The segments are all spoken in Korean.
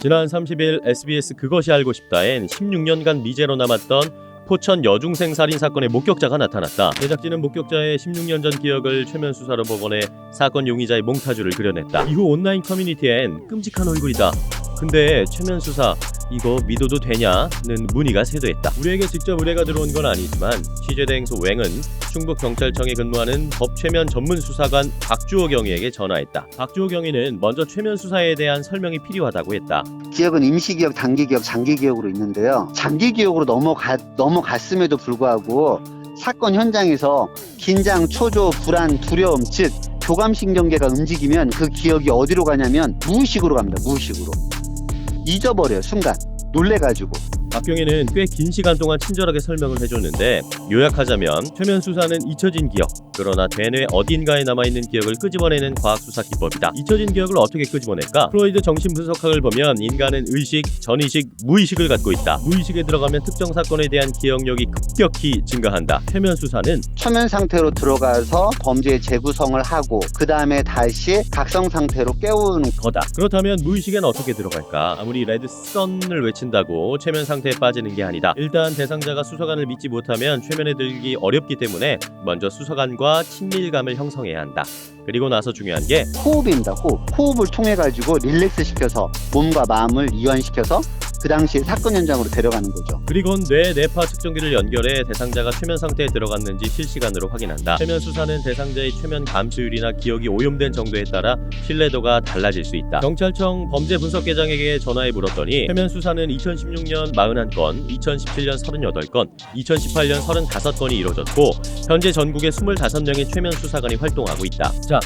지난 30일 SBS 그것이 알고 싶다엔 16년간 미제로 남았던 포천 여중생 살인 사건의 목격자가 나타났다. 제작진은 목격자의 16년 전 기억을 최면 수 사로 복원해 사건 용의자의 몽타주를 그려냈다. 이후 온라인 커뮤니티엔 끔찍한 얼굴이다. 근데 최면 수사 이거 믿어도 되냐는 문의가 쇄도했다. 우리에게 직접 의뢰가 들어온 건 아니지만 취재대 행소 웽은 충북 경찰청에 근무하는 법 최면 전문 수사관 박주호 경위에게 전화했다. 박주호 경위는 먼저 최면 수사에 대한 설명이 필요하다고 했다. 기억은 임시기억, 단기기억, 장기기억으로 있는데요. 장기기억으로 넘어가, 넘어갔음에도 불구하고 사건 현장에서 긴장, 초조, 불안, 두려움, 즉 교감신경계가 움직이면 그 기억이 어디로 가냐면 무의식으로 갑니다. 무의식으로. 잊어버려요. 순간. 놀래가지고. 박경희는 꽤 긴 시간 동안 친절하게 설명을 해줬는데 요약하자면 최면 수사는 잊혀진 기억 그러나 대뇌 어딘가에 남아있는 기억을 끄집어내는 과학 수사 기법이다. 잊혀진 기억을 어떻게 끄집어낼까? 프로이드 정신 분석학을 보면 인간은 의식, 전의식, 무의식을 갖고 있다. 무의식에 들어가면 특정 사건에 대한 기억력이 급격히 증가한다. 최면 수사는 초면 상태로 들어가서 범죄의 재구성을 하고 그 다음에 다시 각성 상태로 깨우는 거다. 그렇다면 무의식엔 어떻게 들어갈까? 아무리 레드썬을 외친다고 최면 상태 에 빠지는 게 아니다. 일단 대상자가 수사관을 믿지 못하면 최면에 들기 어렵기 때문에 먼저 수사관과 친밀감을 형성해야 한다. 그리고 나서 중요한 게 호흡입니다. 호흡. 호흡을 통해 가지고 릴렉스 시켜서 몸과 마음을 이완시켜서 그 당시 사건 현장으로 데려가는 거죠. 그리고 뇌 뇌파 측정기를 연결해 대상자가 최면 상태에 들어갔는지 실시간으로 확인한다. 최면 수사는 대상자의 최면 감수율이나 기억이 오염된 정도에 따라 신뢰도가 달라질 수 있다. 경찰청 범죄 분석 계장에게 전화해 물었더니 최면 수사는 2016년 41건, 2017년 38건, 2018년 35건이 이루어졌고 현재 전국에 25명의 최면 수사관이 활동하고 있다. 자,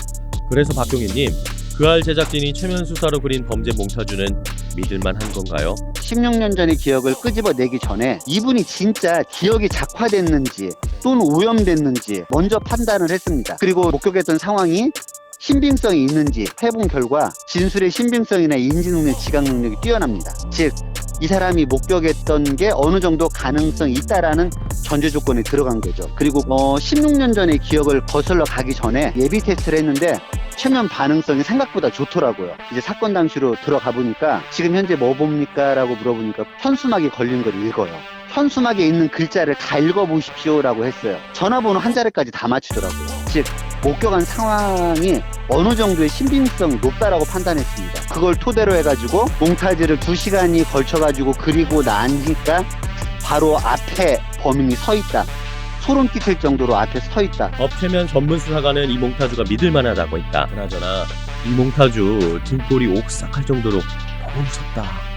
그래서 박경희님, 그알 제작진이 최면 수사로 그린 범죄 몽타주는 믿을만 한 건가요? 16년 전의 기억을 끄집어내기 전에 이분이 진짜 기억이 작화됐는지 또는 오염됐는지 먼저 판단을 했습니다. 그리고 목격했던 상황이 신빙성이 있는지 해본 결과 진술의 신빙성이나 인지 능력, 지각 능력이 뛰어납니다. 즉, 이 사람이 목격했던 게 어느 정도 가능성이 있다라는 전제 조건에 들어간 거죠. 그리고 어, 16년 전의 기억을 거슬러 가기 전에 예비 테스트를 했는데 최면 반응성이 생각보다 좋더라고요. 이제 사건 당시로 들어가 보니까 지금 현재 뭐 봅니까? 라고 물어보니까 현수막에 걸린 걸 읽어요. 현수막에 있는 글자를 다 읽어보십시오라고 했어요. 전화번호 한 자리까지 다 맞추더라고요. 즉, 목격한 상황이 어느 정도의 신빙성이 높다라고 판단했습니다. 그걸 토대로 해가지고 몽타주를 두 시간이 걸쳐가지고 그리고 나니까 바로 앞에 범인이 서 있다. 소름 끼칠 정도로 앞에 서 있다. 법 최면 전문 수사관은 이 몽타주가 믿을 만하다고 했다. 그나저나 이 몽타주 등골이 옥삭할 정도로 너무 무섭다.